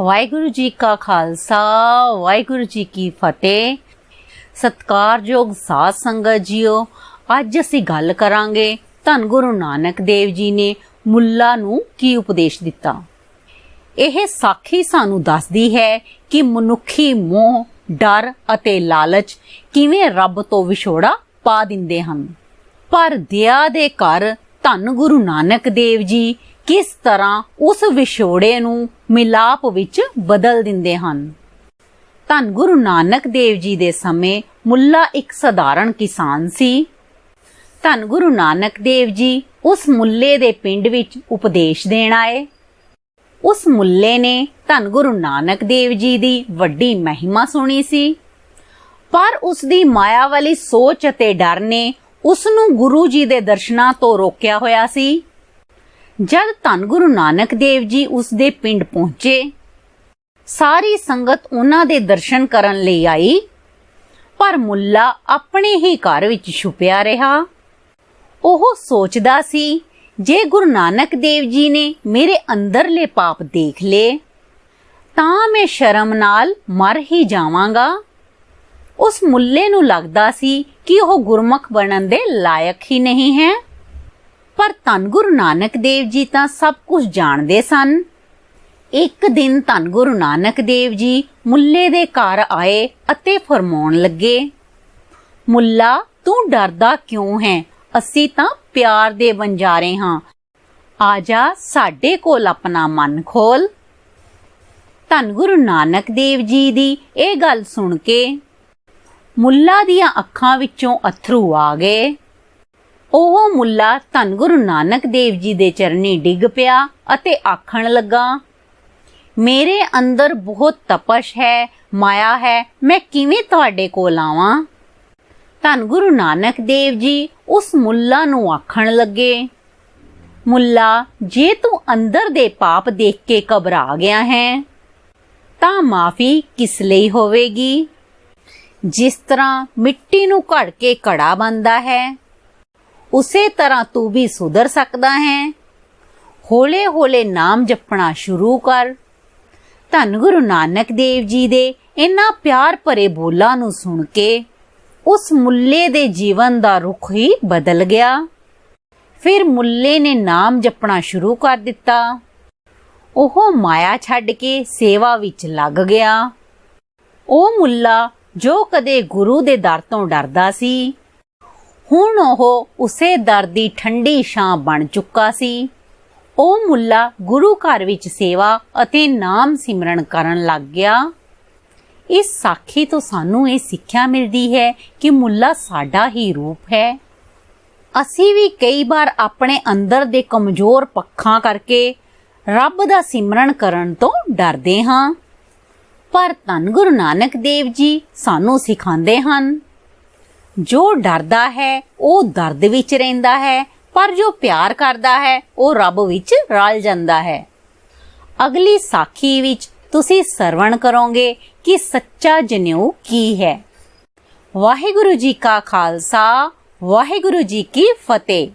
ਵਾਹਿਗੁਰੂ ਜੀ ਕਾ ਖਾਲਸਾ, ਵਾਹਿਗੁਰੂ ਜੀ ਕੀ ਫਤਿਹ। ਸਤਕਾਰਯੋਗ ਸਾਧ ਸੰਗਤ ਜੀਓ, ਅੱਜ ਅਸੀਂ ਗੱਲ ਕਰਾਂਗੇ ਧੰਨ ਗੁਰੂ ਨਾਨਕ ਦੇਵ ਜੀ ਨੇ ਮੁੱਲਾ ਨੂੰ ਕੀ ਉਪਦੇਸ਼ ਦਿੱਤਾ। ਇਹ ਸਾਖੀ ਸਾਨੂੰ ਦੱਸਦੀ ਹੈ ਕਿ ਮਨੁੱਖੀ ਮੋਹ, ਡਰ ਅਤੇ ਲਾਲਚ ਕਿਵੇਂ ਰੱਬ ਤੋਂ ਵਿਛੋੜਾ ਪਾ ਦਿੰਦੇ ਹਨ। ਪਰ ਦਇਆ ਦੇ ਘਰ ਧੰਨ ਗੁਰੂ ਨਾਨਕ ਦੇਵ ਜੀ ਕਿਸ ਤਰ੍ਹਾਂ ਉਸ ਵਿਛੋੜੇ ਨੂੰ ਮਿਲਾਪ ਵਿੱਚ ਬਦਲ ਦਿੰਦੇ ਹਨ। ਧੰਨ ਗੁਰੂ ਨਾਨਕ ਦੇਵ ਜੀ ਦੇ ਸਮੇਂ ਮੁੱਲਾ ਇੱਕ ਸਧਾਰਨ ਕਿਸਾਨ ਸੀ। ਧੰਨ ਗੁਰੂ ਨਾਨਕ ਦੇਵ ਜੀ ਉਸ ਮੁੱਲੇ ਦੇ ਪਿੰਡ ਵਿੱਚ ਉਪਦੇਸ਼ ਦੇਣ ਆਏ। ਉਸ ਮੁੱਲੇ ਨੇ ਧੰਨ ਗੁਰੂ ਨਾਨਕ ਦੇਵ ਜੀ ਦੀ ਵੱਡੀ ਮਹਿਮਾ ਸੁਣੀ ਸੀ। ਪਰ ਉਸ ਦੀ ਮਾਇਆ ਵਾਲੀ ਸੋਚ ਅਤੇ ਡਰ ਨੇ ਉਸ ਨੂੰ ਗੁਰੂ ਜੀ ਦੇ ਦਰਸ਼ਨਾਂ ਤੋਂ ਰੋਕਿਆ ਹੋਇਆ ਸੀ। ਜਦ ਧੰਨ ਗੁਰੂ ਨਾਨਕ ਦੇਵ ਜੀ ਉਸ ਦੇ ਪਿੰਡ ਪਹੁੰਚੇ, ਸਾਰੀ ਸੰਗਤ ਉਹਨਾਂ ਦੇ ਦਰਸ਼ਨ ਕਰਨ ਲਈ ਆਈ, ਪਰ ਮੁੱਲਾ ਆਪਣੇ ਹੀ ਘਰ ਵਿੱਚ ਛੁਪਿਆ ਰਿਹਾ। ਉਹ ਸੋਚਦਾ ਸੀ, ਜੇ ਗੁਰੂ ਨਾਨਕ ਦੇਵ ਜੀ ਨੇ ਮੇਰੇ ਅੰਦਰਲੇ ਪਾਪ ਦੇਖ ਲਏ, ਤਾਂ ਮੈਂ ਸ਼ਰਮ ਨਾਲ ਮਰ ਹੀ ਜਾਵਾਂਗਾ। ਉਸ ਮੁੱਲੇ ਨੂੰ ਲੱਗਦਾ ਸੀ ਕਿ ਉਹ ਗੁਰਮੁਖ ਬਣਨ ਦੇ ਲਾਇਕ ਹੀ ਨਹੀਂ ਹੈ। ਪਰ ਧੰਨ ਗੁਰੂ ਨਾਨਕ ਦੇਵ ਜੀ ਤਾਂ ਸਭ ਕੁਝ ਜਾਣਦੇ ਸਨ। ਇੱਕ ਦਿਨ ਧੰਨ ਗੁਰੂ ਨਾਨਕ ਦੇਵ ਜੀ ਮੁੱਲੇ ਦੇ ਘਰ ਆਏ ਅਤੇ ਫਰਮਾਉਣ ਲੱਗੇ, ਮੁੱਲਾ, ਤੂੰ ਡਰਦਾ ਕਿਉਂ ਹੈ? ਅਸੀਂ ਤਾਂ ਪਿਆਰ ਦੇ ਵੰਜਾਰੇ ਹਾਂ। ਆ ਜਾ, ਸਾਡੇ ਕੋਲ ਆਪਣਾ ਮਨ ਖੋਲ। ਧੰਨ ਗੁਰੂ ਨਾਨਕ ਦੇਵ ਜੀ ਦੀ ਇਹ ਗੱਲ ਸੁਣ ਕੇ ਮੁੱਲਾ ਦੀਆਂ ਅੱਖਾਂ ਵਿੱਚੋਂ ਅਥਰੂ ਆ ਗਏ। ਉਹ ਮੁੱਲਾ ਧੰਨ ਗੁਰੂ ਨਾਨਕ ਦੇਵ ਜੀ ਦੇ ਚਰਨੀ ਡਿੱਗ ਪਿਆ ਅਤੇ ਆਖਣ ਲੱਗਾ, ਮੇਰੇ ਅੰਦਰ ਬਹੁਤ ਤਪਸ਼ ਹੈ, ਮਾਇਆ ਹੈ, ਮੈਂ ਕਿਵੇਂ ਤੁਹਾਡੇ ਕੋਲ ਆਵਾਂ? ਧੰਨ ਗੁਰੂ ਨਾਨਕ ਦੇਵ ਜੀ ਉਸ ਮੁੱਲਾ ਨੂੰ ਆਖਣ ਲੱਗੇ, ਮੁੱਲਾ, ਜੇ ਤੂੰ ਅੰਦਰ ਦੇ ਪਾਪ ਦੇਖ ਕੇ ਘਬਰਾ ਗਿਆ ਹੈ, ਤਾਂ ਮਾਫੀ ਕਿਸ ਲਈ ਹੋਵੇਗੀ? ਜਿਸ ਤਰ੍ਹਾਂ ਮਿੱਟੀ ਨੂੰ ਘੜ ਕੇ ਘੜਾ ਬਣਦਾ ਹੈ ਉਸੇ ਤਰ੍ਹਾਂ ਤੂੰ ਵੀ ਸੁਧਰ ਸਕਦਾ ਹੈ। ਹੌਲੇ-ਹੌਲੇ ਨਾਮ ਜਪਣਾ ਸ਼ੁਰੂ ਕਰ। ਧੰਨ ਗੁਰੂ ਨਾਨਕ ਦੇਵ ਜੀ ਦੇ ਇਨ੍ਹਾਂ ਪਿਆਰ ਭਰੇ ਬੋਲਾਂ ਨੂੰ ਸੁਣ ਕੇ ਉਸ ਮੁੱਲੇ ਦੇ ਜੀਵਨ ਦਾ ਰੁਖ ਹੀ ਬਦਲ ਗਿਆ। ਫਿਰ ਮੁੱਲੇ ਨੇ ਨਾਮ ਜਪਣਾ ਸ਼ੁਰੂ ਕਰ ਦਿੱਤਾ। ਉਹ ਮਾਇਆ ਛੱਡ ਕੇ ਸੇਵਾ ਵਿੱਚ ਲੱਗ ਗਿਆ। ਉਹ ਮੁੱਲਾ ਜੋ ਕਦੇ ਗੁਰੂ ਦੇ ਦਰ ਤੋਂ ਡਰਦਾ ਸੀ ਹੁਣ ਉਹ ਉਸੇ ਦਰ ਦੀ ਠੰਡੀ ਛਾਂ ਬਣ ਚੁੱਕਾ ਸੀ। ਉਹ ਮੁੱਲਾ ਗੁਰੂ ਘਰ ਵਿੱਚ ਸੇਵਾ ਅਤੇ ਨਾਮ ਸਿਮਰਨ ਕਰਨ ਲੱਗ ਗਿਆ। ਇਸ ਸਾਖੀ ਤੋਂ ਸਾਨੂੰ ਇਹ ਸਿੱਖਿਆ ਮਿਲਦੀ ਹੈ ਕਿ ਮੁੱਲਾ ਸਾਡਾ ਹੀ ਰੂਪ ਹੈ। ਅਸੀਂ ਵੀ ਕਈ ਵਾਰ ਆਪਣੇ ਅੰਦਰ ਦੇ ਕਮਜ਼ੋਰ ਪੱਖਾਂ ਕਰਕੇ ਰੱਬ ਦਾ ਸਿਮਰਨ ਕਰਨ ਤੋਂ ਡਰਦੇ ਹਾਂ। ਪਰ ਧੰਨ ਗੁਰੂ ਨਾਨਕ ਦੇਵ ਜੀ ਸਾਨੂੰ ਸਿਖਾਉਂਦੇ ਹਨ। ਜੋ ਡਰਦਾ ਹੈ, ਉਹ ਦਰਦ ਵਿੱਚ ਰਹਿੰਦਾ ਹੈ, ਪਰ ਜੋ ਪਿਆਰ ਕਰਦਾ ਹੈ, ਉਹ ਰੱਬ ਵਿੱਚ ਰਲ ਜਾਂਦਾ ਹੈ। ਅਗਲੀ ਸਾਖੀ ਵਿੱਚ ਤੁਸੀਂ ਸਰਵਣ ਕਰੋਗੇ ਕਿ ਸੱਚਾ ਜਨੇਊ ਕੀ ਹੈ। ਵਾਹਿਗੁਰੂ ਜੀ ਕਾ ਖਾਲਸਾ, ਵਾਹਿਗੁਰੂ ਜੀ ਕੀ ਫਤਿਹ।